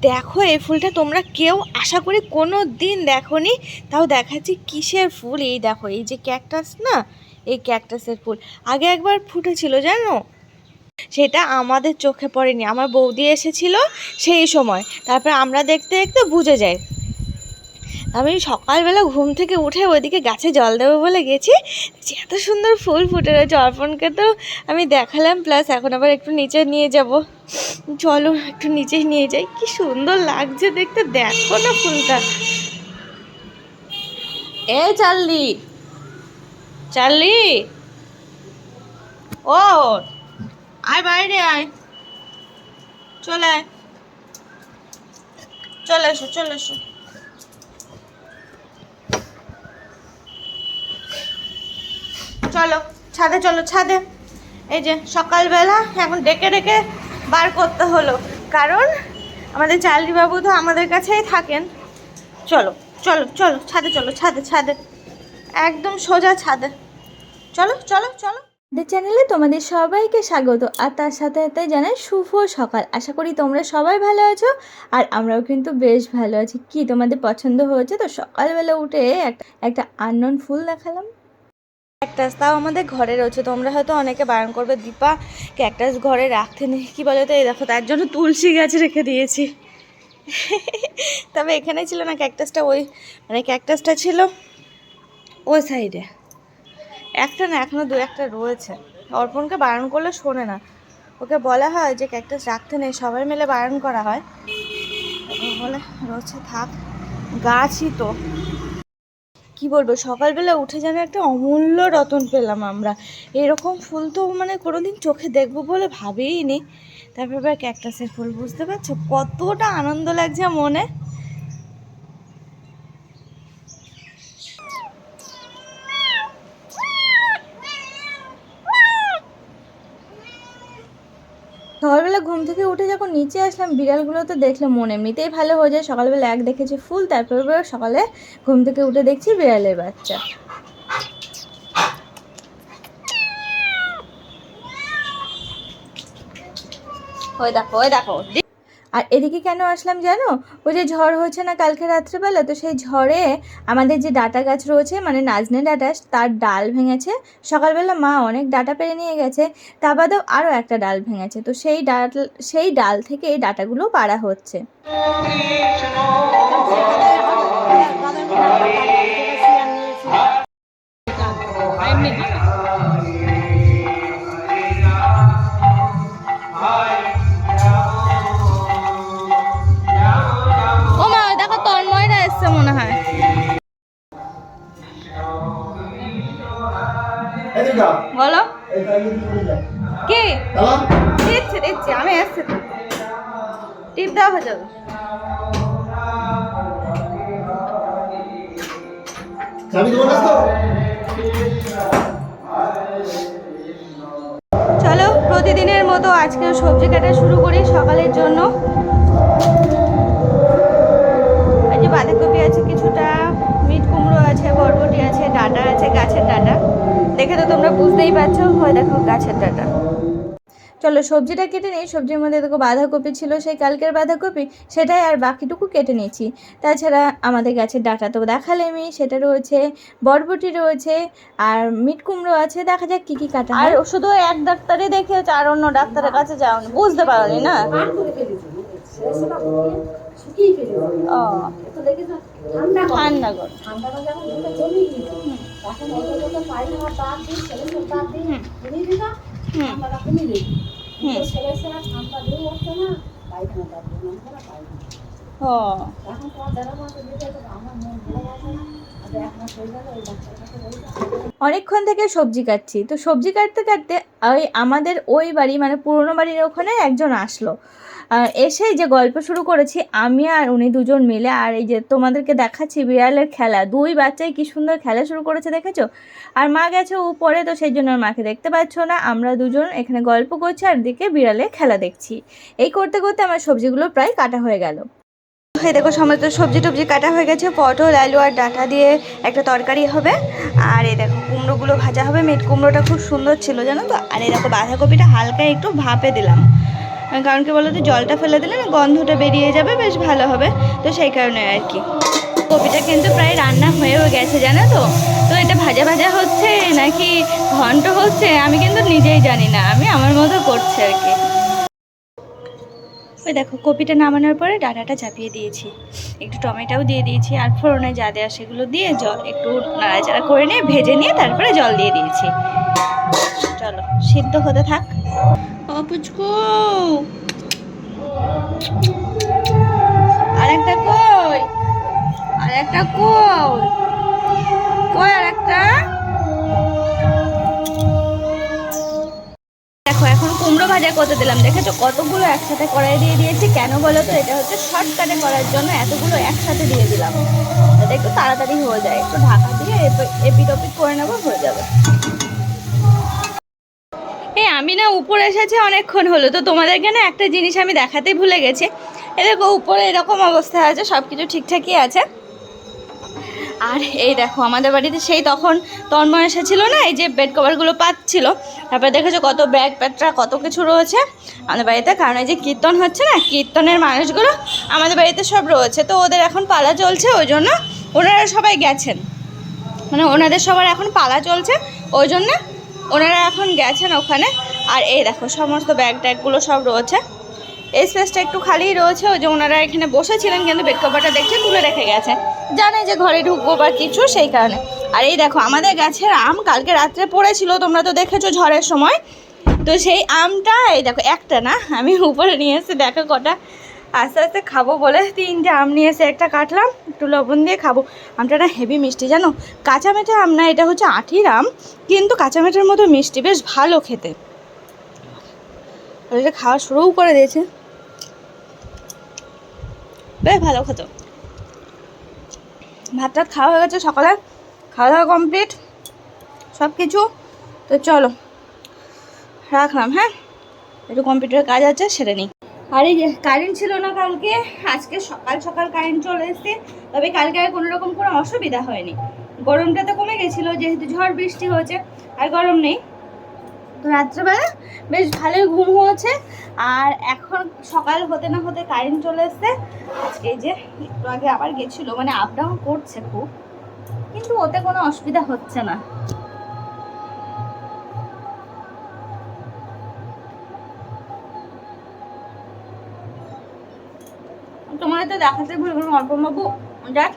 দেখো এই ফুলটা তোমরা কেউ আশা করি কোনো দিন দেখো নি তাও দেখাচ্ছি কিসের ফুল? এই দেখো, এই যে ক্যাকটাস না? এই ক্যাকটাসের ফুল। আগে একবার ফুটেছিল জানো? সেটা আমাদের চোখে পড়েনি। আমার বৌদি এসেছিল সেই সময়। তারপর আমরা দেখতে দেখতে বুঝে যাই। আমি সকালবেলা ঘুম থেকে উঠে ওইদিকে গাছে জল দেবো বলে গেছি। এত সুন্দর ফুল ফুটে রয়েছে, অর্পণকে তো আমি দেখালাম, প্লাস এখন আবার একটু নিচে নিয়ে যাব। চলো, একটু নিচে নিয়ে যাই। কি সুন্দর লাগছে দেখতে, দেখো না ফুলটা। এ চাল্লি চাল্লি। ও, আয় বাইরে আয়। চলে আয়। চলে এসো চলে এসো। চলো, ছাদে চলো, ছাদে। এই যে সকালবেলা এখন ডেকে ডেকে বার করতে হলো। কারণ আমাদের চালরি বাবু তো আমাদের কাছেই থাকেন। চলো চলো চলো, ছাদে চলো, ছাদে ছাদে। একদম সোজা ছাদে। চলো চলো চলো। আমাদের চ্যানেলে তোমাদের সবাইকে স্বাগত, আর তার সাথে সাথে জানাই শুভ সকাল। আশা করি তোমরা সবাই ভালো আছো, আর আমরাও কিন্তু বেশ ভালো আছি। কি তোমাদের পছন্দ হয়েছে? তো সকালবেলা উঠে একটা একটা আননোন ফুল দেখালাম। ক্যাকটাস তাও আমাদের ঘরে রয়েছে। তোমরা হয়তো অনেকে বারণ করবে, দীপা ক্যাকটাস ঘরে রাখতে নেই। কী বলো তো এই দেখো, তার জন্য তুলসী গাছ রেখে দিয়েছি। তবে এখানে ছিল না ক্যাকটাসটা ওই মানে ক্যাকটাসটা ছিল ওই সাইডে একটা না, এখনও দু একটা রয়েছে। অর্পণকে বারণ করলে শোনে না। ওকে বলা হয় যে ক্যাকটাস রাখতে নেই, সবাই মিলে বারণ করা হয়। বলে, রয়েছে, থাক। গাছই তো। কি বলব, সকালবেলা উঠে যেন একটা অমূল্য রতন পেলাম আমরা। এরকম ফুল তো মানে কোনোদিন চোখে দেখব বলে ভাবেই নি। তারপর ক্যাকটাসের ফুল, বুঝতে পারছ? কতটা আনন্দ লাগছে মনে। সকালবেলা ঘুম থেকে উঠে যখন নিচে আসলাম, বিড়ালগুলো তো দেখলে মন এমনিতেই ভালো হয়ে যায়। সকালবেলা এক দেখেছি ফুল, তারপর সকালে ঘুম থেকে উঠে দেখছি বিড়ালের বাচ্চা। ওই দেখো ওই দেখো। আর এদিকে কেন আসলাম জানো? ওই যে ঝড় হচ্ছে না কালকে রাত্রেবেলা, তো সেই ঝড়ে আমাদের যে ডাটা গাছ রয়েছে মানে নাজনে ডাটা, তার ডাল ভেঙেছে। সকালবেলা মা অনেক ডাটা পেরে নিয়ে গেছে, তা বাদেও আরও একটা ডাল ভেঙেছে। তো সেই ডাল সেই ডাল থেকে এই ডাটাগুলো পাড়া হচ্ছে। তো? চলো প্রতিদিনের মতো আজকে সবজি কাটা শুরু করি সকালের জন্য। এই যে বাঁধাকপি আছে কিছুটা মিট কুমড়ো আছে বরবটি আছে ডাটা আছে গাছের ডাটা। দেখে তো তোমরা বুঝতেই পারছ। হয় দেখো গাছের ডাটা। চলো সবজিটা কেটে নিই। সবজির মধ্যে দেখো বাঁধাকপি ছিল সেই কালকের বাঁধাকপি সেটাই আর বাকিটুকু কেটে নিয়েছি। তাছাড়া আমাদের গাছের ডাটা তো দেখালেমি সেটা রয়েছে বরবটি রয়েছে আর মিট কুমড়ো আছে। দেখা যাক কী কী কাটা আর শুধু এক ডাক্তারই দেখেছ আর অন্য ডাক্তারের কাছে যাওনি। বুঝতে পারোনি না। ও ঠান্ডা গরম ভালো আছে ও অনেকক্ষণ থেকে সবজি কাটছি। তো সবজি কাটতে কাটতে ওই আমাদের ওই বাড়ি মানে পুরনো বাড়ির ওখানে একজন আসলো। এসেই যে গল্প শুরু করেছি, আমি আর উনি দুজন মিলে আর এই যে তোমাদেরকে দেখাচ্ছি বিড়ালের খেলা। দুই বাচ্চাই কি সুন্দর খেলা শুরু করেছে দেখেছ? আর মা গেছে উপরে, তো সেই জন্য মাকে দেখতে পাচ্ছ না। আমরা দুজন এখানে গল্প করছি আর দিকে বিড়ালের খেলা দেখছি। এই করতে করতে আমার সবজিগুলো প্রায় কাটা হয়ে গেল। এই দেখো, সমস্ত সবজি টবজি কাটা হয়ে গেছে, পটল, আলু আর ডাঁটা দিয়ে একটা তরকারি হবে। আর এই দেখো, কুমড়োগুলো ভাজা হবে। মেট কুমড়োটা খুব সুন্দর ছিল, জানো তো? আর এই দেখো, বাঁধাকপিটা হালকা একটু ভাপে দিলাম। কারণ কি বলো তো জলটা ফেলে দিলে না গন্ধটা বেরিয়ে যাবে, বেশ ভালো হবে। তো সেই কারণে আর কি। কপিটা কিন্তু প্রায় রান্না হয়েও গেছে, জানো তো? তো এটা ভাজা ভাজা হচ্ছে নাকি ঘন্ট হচ্ছে? আমি কিন্তু নিজেই জানি না। আমি আমার মতো করছি আর কি। ওই দেখো কপিটা নামানোর পরে ডাটাটা চাপিয়ে দিয়েছি। একটু টমেটোও দিয়ে দিয়েছি আর ফোড়নে যা দেওয়া সেগুলো দিয়ে জল একটু নাড়াচাড়া করে নিয়ে ভেজে নিয়ে তারপরে জল দিয়ে দিয়েছি। চলো সিদ্ধ হতে থাক। ও পুচকু। আর একটা কই? আর একটা কই? কই আর ভাজা করতে দিলাম? দেখেছ? কতগুলো একসাথে কড়াই দিয়ে দিয়েছি। কেন বলো তো? এটা হচ্ছে শর্টকাটে করার জন্য এতগুলো একসাথে দিয়ে দিলাম। যাতে একটু তাড়াতাড়ি হয়ে যায়। একটু ঢাকা দিয়ে এপিট ওপিট করে নেব, হয়ে যাবে। এই আমি না উপরে এসেছি অনেকক্ষণ হলো। তো তোমাদেরকে না একটা জিনিস আমি দেখাতেই ভুলে গেছি। এ দেখো, উপরে এরকম অবস্থা আছে সব কিছু ঠিকঠাকই আছে। আর এই দেখো, আমাদের বাড়িতে সেই তখন তন্ময় এসেছিল না, এই যে বেড কভারগুলো পাচ্ছিল। তারপরে দেখেছ কত ব্যাগ প্যাটরা কত কিছু রয়েছে আমাদের বাড়িতে। কারণ এই যে কীর্তন হচ্ছে না, কীর্তনের মানুষগুলো আমাদের বাড়িতে সব রয়েছে। তো ওদের এখন পালা চলছে, ওই জন্য ওনারা সবাই গেছেন। মানে ওনাদের সবার এখন পালা চলছে, ওই জন্য ওনারা এখন গেছেন ওখানে। আর এই দেখো, সমস্ত ব্যাগ ট্যাগগুলো সব রয়েছে। এই স্পেসটা একটু খালিই রয়েছে, ওই যে ওনারা এখানে বসেছিলেন, কিন্তু বেড কভারটা দেখছে, তুলে রেখে গেছে। জানে যে ঘরে ঢুকবো বা কিছু, সেই কারণে। আর এই দেখো, আমাদের গাছের আম কালকে রাত্রে পড়েছিল, তোমরা তো দেখেছ ঝড়ের সময়। তো সেই আমটা, এই দেখো, একটা না, আমি উপরে নিয়ে এসে দেখো কটা। আস্তে আস্তে খাব বলে তিনটে আম নিয়ে এসে একটা কাটলাম, একটু লবণ দিয়ে খাব। আমটা না হেভি মিষ্টি, জানো? কাঁচা মেঠা আম না, এটা হচ্ছে আঠির আম, কিন্তু কাঁচা মেঠার মতো মিষ্টি, বেশ ভালো খেতে। এটা খাওয়া শুরুও করে দিয়েছে। বেশ ভালো খেতো। ভাত টাত খাওয়া হয়ে গেছে সকালে। খাওয়া দাওয়া কমপ্লিট সব কিছু তো চলো রাখলাম হ্যাঁ? একটু কম্পিউটারের কাজ আছে সেরে নিই। আর এই যে কারেন্ট ছিল না কালকে আজকে সকাল সকাল কারেন্ট চলে এসেছে। তবে কালকে আর কোনো রকম কোনো অসুবিধা হয়নি। গরমটা তো কমে গেছিল যেহেতু ঝড় বৃষ্টি হয়েছে আর গরম নেই। তো রাত্রেবেলা বেশ ভালোই ঘুম হয়েছে। আর এখন সকাল হতে না হতে কারেন্ট চলে এসছে। আজকে যে একটু আগে আবার গেছিল মানে আপ ডাউন করছে খুব। কিন্তু ওতে কোনো অসুবিধা হচ্ছে না। তোমাদের তো দেখাতে ভুল করলাম অল্পবাবু, যাক।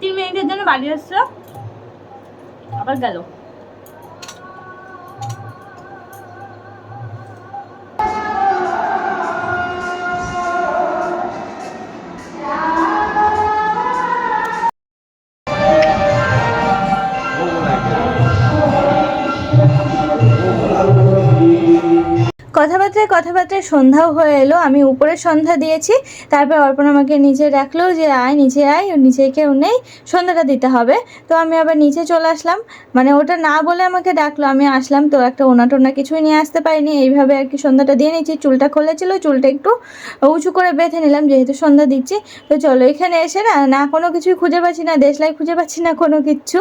তিন মিনিটের জন্য বাড়ি আসছিল আবার গেল। কথাবার্তায় কথাবার্তায় সন্ধ্যাও হয়ে এলো। আমি উপরে সন্ধ্যা দিয়েছি, তারপর অর্পণ আমাকে নিচে ডাকলো যে আয়, নিচে আয়, নিচে কেউ নেই, সন্ধ্যাটা দিতে হবে। তো আমি আবার নিচে চলে আসলাম। মানে ওটা না বলে আমাকে ডাকলো, আমি আসলাম তো একটা ওনা টোনা কিছুই নিয়ে আসতে পারিনি। এইভাবে আর কি সন্ধ্যাটা দিয়ে নিচ্ছি চুলটা খুলেছিল, চুলটা একটু উঁচু করে বেঁধে নিলাম, যেহেতু সন্ধ্যা দিচ্ছি। তো চলো, এখানে এসে না না কোনো কিছুই খুঁজে পাচ্ছি না, দেশলাই খুঁজে পাচ্ছি না কোনো কিচ্ছু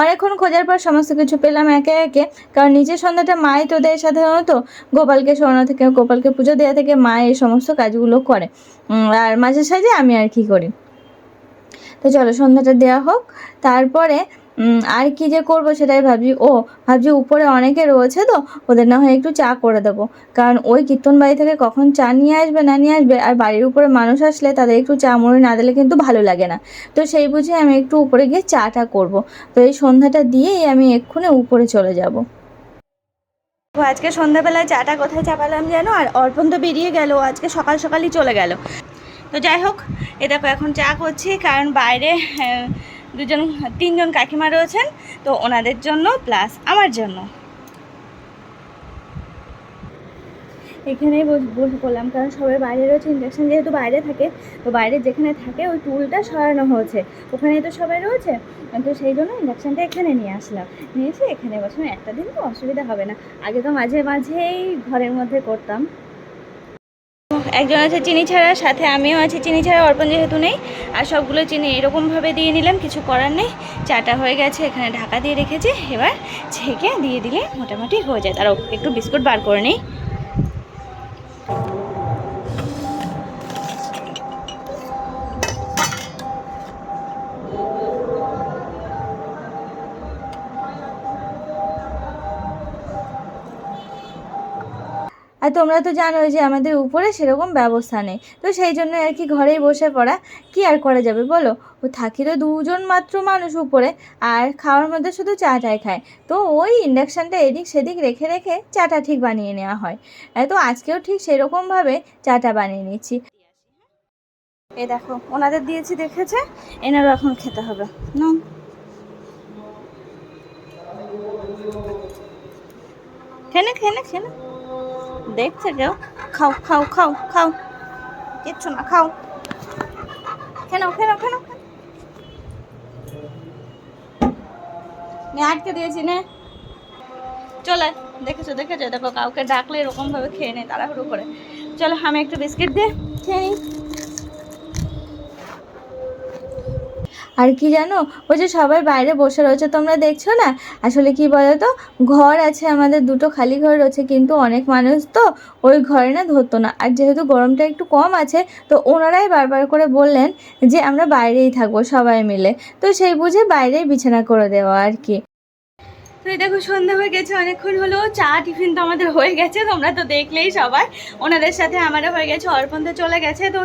অনেকক্ষণ খোঁজার পর সমস্ত কিছু পেলাম একে একে। কারণ নিচের সন্ধ্যাটা মাই তোদের সাধারণত সাধারণত গোপালকে শোনা থেকে, গোপালকে পুজো দেওয়া থেকে মা এই সমস্ত কাজগুলো করে। আর মাঝে সাঝে আমি আর কি করি। তো চলো, সন্ধ্যাটা দেওয়া হোক। তারপরে আর কি যে করব সেটাই ভাবছি। ও, ভাবছি উপরে অনেকে রয়েছে তো, ওদের না হয় একটু চা করে দেবো। কারণ ওই কীর্তন বাড়ি থেকে কখন চা নিয়ে আসবে, না নিয়ে আসবে, আর বাড়ির উপরে মানুষ আসলে তাদের একটু চা মুড়ি না দিলে কিন্তু ভালো লাগে না। তো সেই বুঝে আমি একটু উপরে গিয়ে চাটা করব। তো এই সন্ধ্যাটা দিয়েই আমি এক্ষুনি উপরে চলে যাব। তো আজকে সন্ধ্যাবেলায় চাটা কোথায় চাপালাম যেন আর অর্পণ তো বেরিয়ে গেল আজকে সকাল সকালই চলে গেল। তো যাই হোক, এ দেখো, এখন চা করছি, কারণ বাইরে দুজন, তিনজন কাকিমা রয়েছেন, তো ওনাদের জন্য প্লাস আমার জন্য। এখানেই বস- পড়লাম কারণ সবাই বাইরে রয়েছে ইন্ডাকশন যেহেতু বাইরে থাকে, তো বাইরে যেখানে থাকে ওই টুলটা সরানো হয়েছে। ওখানেই তো সবাই রয়েছে। তো সেই জন্য ইন্ডাকশানটা এখানে নিয়ে আসলাম। নিয়ে এসে এখানে বসলাম একটা দিন তো অসুবিধা হবে না। আগে তো মাঝে মাঝেই ঘরের মধ্যে করতাম। একজন আছে চিনি ছাড়া, সাথে আমিও আছি চিনি ছাড়া, অর্পণ যেহেতু নেই, আর সবগুলো চিনি এরকমভাবে দিয়ে নিলাম, কিছু করার নেই। চাটা হয়ে গেছে, এখানে ঢাকা দিয়ে রেখেছি, এবার ছেঁকে দিয়ে দিলে মোটামুটি হয়ে যায়। তারও একটু বিস্কুট বার করে নিই। আর তোমরা তো জানোই যে আমাদের উপরে সেরকম ব্যবস্থা নেই। তো সেই জন্য আর কি ঘরেই বসে পড়া কি আর করা যাবে বলো? ও থাকি তো দুজন মাত্র মানুষ উপরে, আর খাওয়ার মধ্যে শুধু চাটাই খায়। তো ওই ইন্ডাকশানটা এদিক সেদিক রেখে রেখে চাটা ঠিক বানিয়ে নেওয়া হয়। তো আজকেও ঠিক সেরকমভাবে চাটা বানিয়ে নিচ্ছি। এ দেখো, ওনাদের দিয়েছি দেখেছে, এনারও এখন খেতে হবে। না খেনে খেনে খেনে দেখছে কেউ? খাও খাও খাও খাও। কিচ্ছু না, খাও। কেন কেন কেন আটকে দিয়েছি, নে। চলে, দেখেছ দেখেছ? দেখো, কাউকে ডাকলে এরকমভাবে খেয়ে নেয় তাড়াহুড়ো করে। চলো, আমি একটু বিস্কিট দিয়ে খেয়ে নিই। আর কি জানো? ওই যে সবাই বাইরে বসে রয়েছে, তোমরা দেখছ না? আসলে কি বলো তো ঘর আছে আমাদের, দুটো খালি ঘর রয়েছে, কিন্তু অনেক মানুষ তো ওই ঘরে না ধরতো না। আর যেহেতু গরমটা একটু কম আছে, তো ওনারাই বারবার করে বললেন যে আমরা বাইরেই থাকব সবাই মিলে। তো সেই বুঝে বাইরেই বিছানা করে দেওয়া আর কি। তো দেখো সন্ধ্যা হয়ে গেছে, অনেকক্ষণ হলো, চা টিফিন তো আমাদের হয়ে গেছে, তোমরা তো দেখলেই সবাই। ওনাদের সাথে আমারও হয়ে গেছে, অর্পণ তো চলে গেছে, তো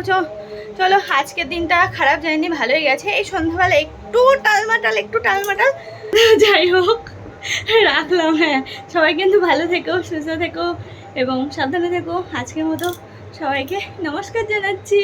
চলো, আজকের দিনটা খারাপ যায়নি, ভালোই গেছে। এই সন্ধ্যাবেলা একটু টালমাটাল একটু টালমাটাল। যাই হোক, রাখলাম হ্যাঁ। সবাই কিন্তু ভালো থেকো, সুস্থ থেকো, এবং সাবধানে থেকো, আজকের মতো সবাইকে নমস্কার জানাচ্ছি।